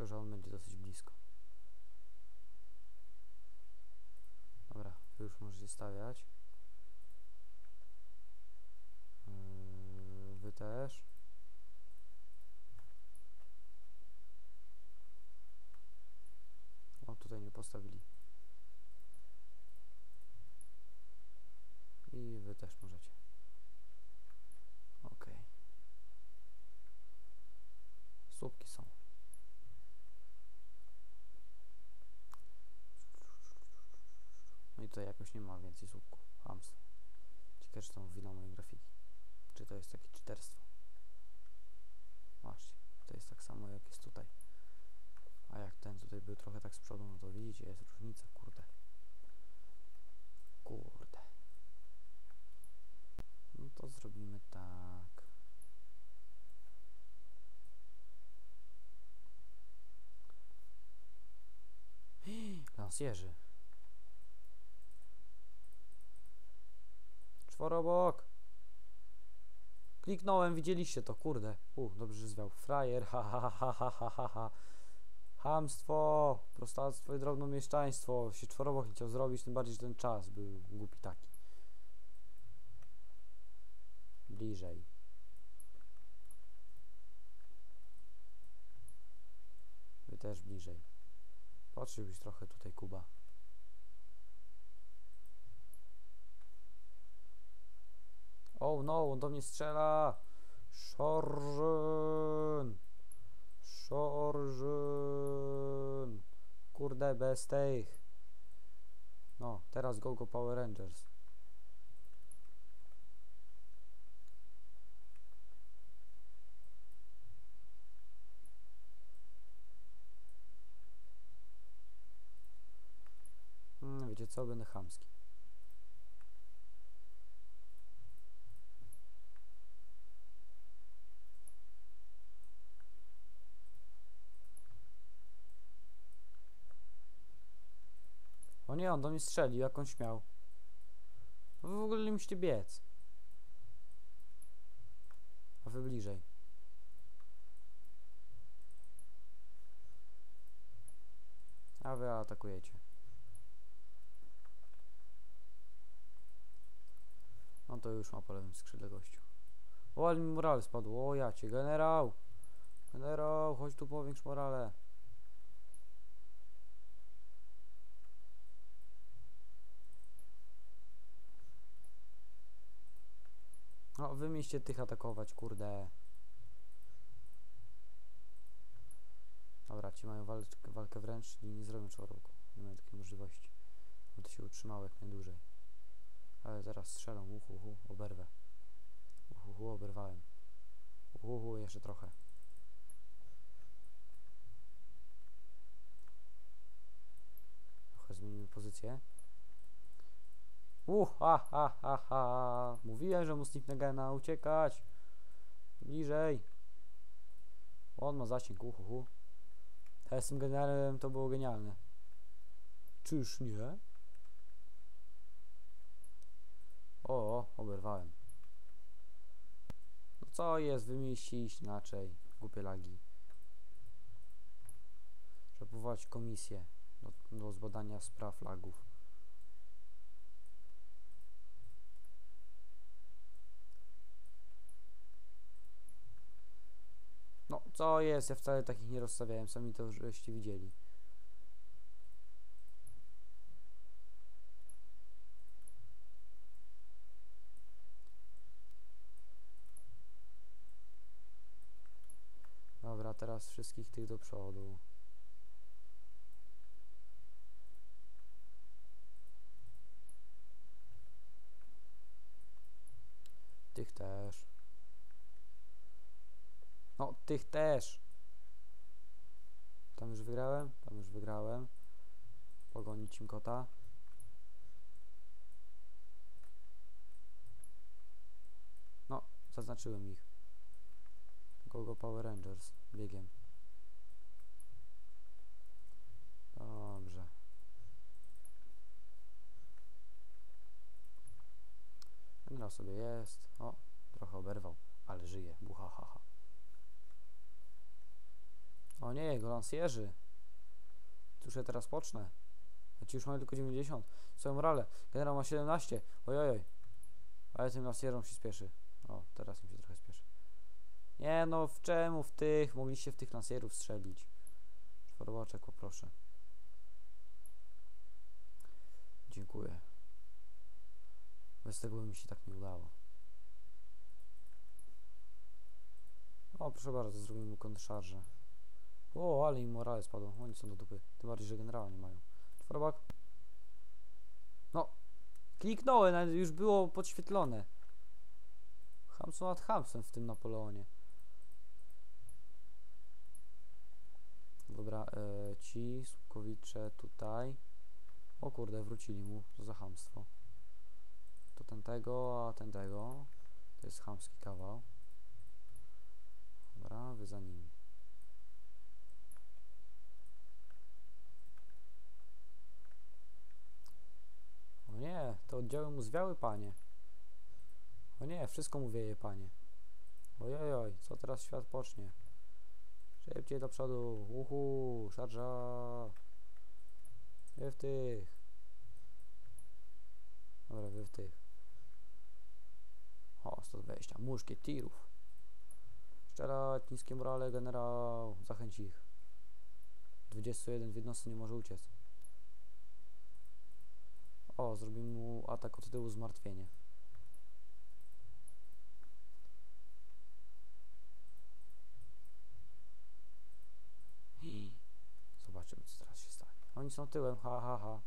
Tylko, że on będzie dosyć blisko. Dobra, wy już możecie stawiać. Yy, Wy też. O, tutaj nie postawili. I wy też możecie. Ok. Słupki są. No i tutaj jakoś nie ma więcej słupków. Hams. Ciekawe, czy to wina mojej grafiki. Czy to jest takie czyterstwo. Właśnie. To jest tak samo jak jest tutaj. A jak ten tutaj był trochę tak z przodu, no to widzicie, jest różnica, kurde. Kurde. No to zrobimy tak. Lansjerzy. Czworobok. Kliknąłem, widzieliście to, kurde. U, dobrze że zwiał. Frajer, ha ha ha ha ha ha ha. Hamstwo, prostactwo i drobnomieszczaństwo. Się czworobok nie chciał zrobić, tym bardziej, że ten czas był głupi taki. Bliżej. Wy też bliżej. Patrzyłbyś trochę tutaj, Kuba. No, on do mnie strzela! Szorżyn! Szorżyn! Kurde, bez tych. No, teraz go go Power Rangers. Mm, wiecie co, będę chamski. Nie, on do mnie strzelił, jak on śmiał. Wy w ogóle nie musicie biec. A wy bliżej. A wy atakujecie. No to już ma po lewym skrzydle gościu. O, ale mi morale spadł. O, ja cię, generał! Generał, chodź tu powiększ morale. No, wy mieliście tych atakować, kurde. Dobra, ci mają walkę, walkę wręcz i nie zrobią czoroku. Nie mają takiej możliwości. Bo to się utrzymało jak najdłużej. Ale zaraz strzelą, uhuhu, oberwę. Uhuhu, oberwałem. Uhuhu, jeszcze trochę. Trochę zmienimy pozycję. Uh, ha, ha, ha, ha. Mówiłem, że mu zniknę gena, uciekać. Bliżej. On ma zasięg, uhuhu. Ja z tym generałem to było genialne. Czyż nie? O, oberwałem. No co jest, wy mieliście iść inaczej. Głupie lagi. Trzeba powołać komisję do, do zbadania spraw lagów. No, co jest? Ja wcale takich nie rozstawiałem, sami to żeście widzieli. Dobra, teraz wszystkich tych do przodu. Tych też. Tych też. Tam już wygrałem, tam już wygrałem. Pogonić im kota. No, zaznaczyłem ich. Gogo Power Rangers biegiem. Dobrze. Generał sobie jest. O, trochę oberwał, ale żyje. Buhahaha. O nie, nie, jego lansjerzy. Cóż ja teraz pocznę? Ci już mają tylko 90. Swoją morale. Generał ma 17. Ojojoj. Ale tym lansjerom się spieszy. O, teraz mi się trochę spieszy. Nie no, w czemu w tych? Mogliście w tych lansjerów strzelić. Czworoboczek poproszę. Dziękuję. Bez tego by mi się tak nie udało. O, proszę bardzo, zrobimy mu kontrszarżę. O, ale im morale spadło. Oni są do dupy. Tym bardziej, że generała nie mają. Czworobak. No. Kliknąłem, ale już było podświetlone. Hamsu nad Hamsem w tym Napoleonie. Dobra, e, ci słupkowicze tutaj. O kurde, wrócili mu. Za hamstwo. To ten tego, a ten tego. To jest chamski kawał. Dobra, wy za nimi. O oddziały mu zwiały, panie. O nie, wszystko mu wieje, panie. Ojojoj, co teraz świat pocznie? Szybciej do przodu. Uhu, szarża. Wy w tych. Dobra, wy w tych. O, 120. Muszkietirów. Strzelać, niskie morale, generał. Zachęć ich. 21 w jednostce nie może uciec. O, zrobimy mu atak od tyłu zmartwienie. Zobaczymy, co teraz się stanie. Oni są tyłem, ha, ha, ha.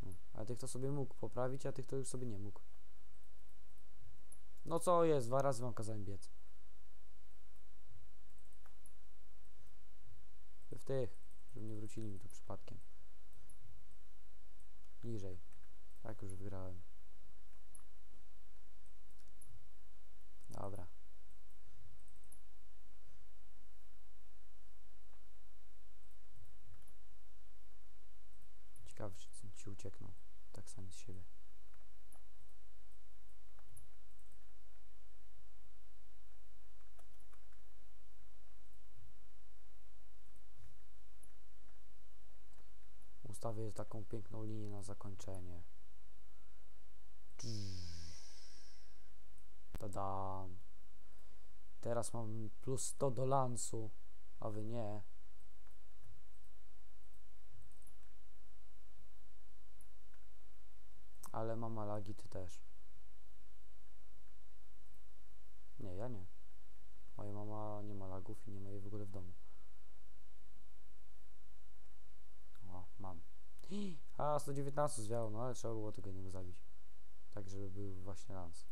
Hmm, A tych to sobie mógł poprawić, a tych to już sobie nie mógł. No co jest, dwa razy wam kazałem biec. W tych, żeby nie wrócili mi tu przypadkiem. Niżej. Tak już wygrałem. Dobra. Ciekawe, czy ci uciekną. Tak sami z siebie. Ustawię taką piękną linię na zakończenie. Tadam. Teraz mam plus 100 do lansu, a wy nie. Ale mama lagi, ty też. Nie, ja nie. Moja mama nie ma lagów i nie ma jej w ogóle w domu. O, mam. A, 119 zwiało, no ale trzeba było tego niego zabić. Tak, żeby był właśnie lans.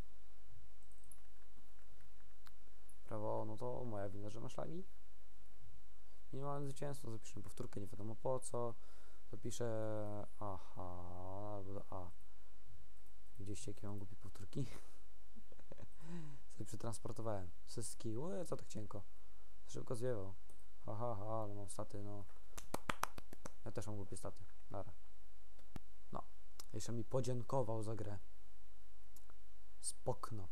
Prawo, no to moja wina, że masz lagi. Minimalne zwycięstwo, zapiszę powtórkę, nie wiadomo po co. Zapiszę aha, albo a. Widzieliście jakie mam głupie powtórki? Sobie przetransportowałem. Syski, ue, co tak cienko. Szybko zwiewał. Ha, ha, ha, ale mam staty, no. Ja też mam głupie staty. Dobra. No. Jeszcze mi podziękował za grę. Spokno.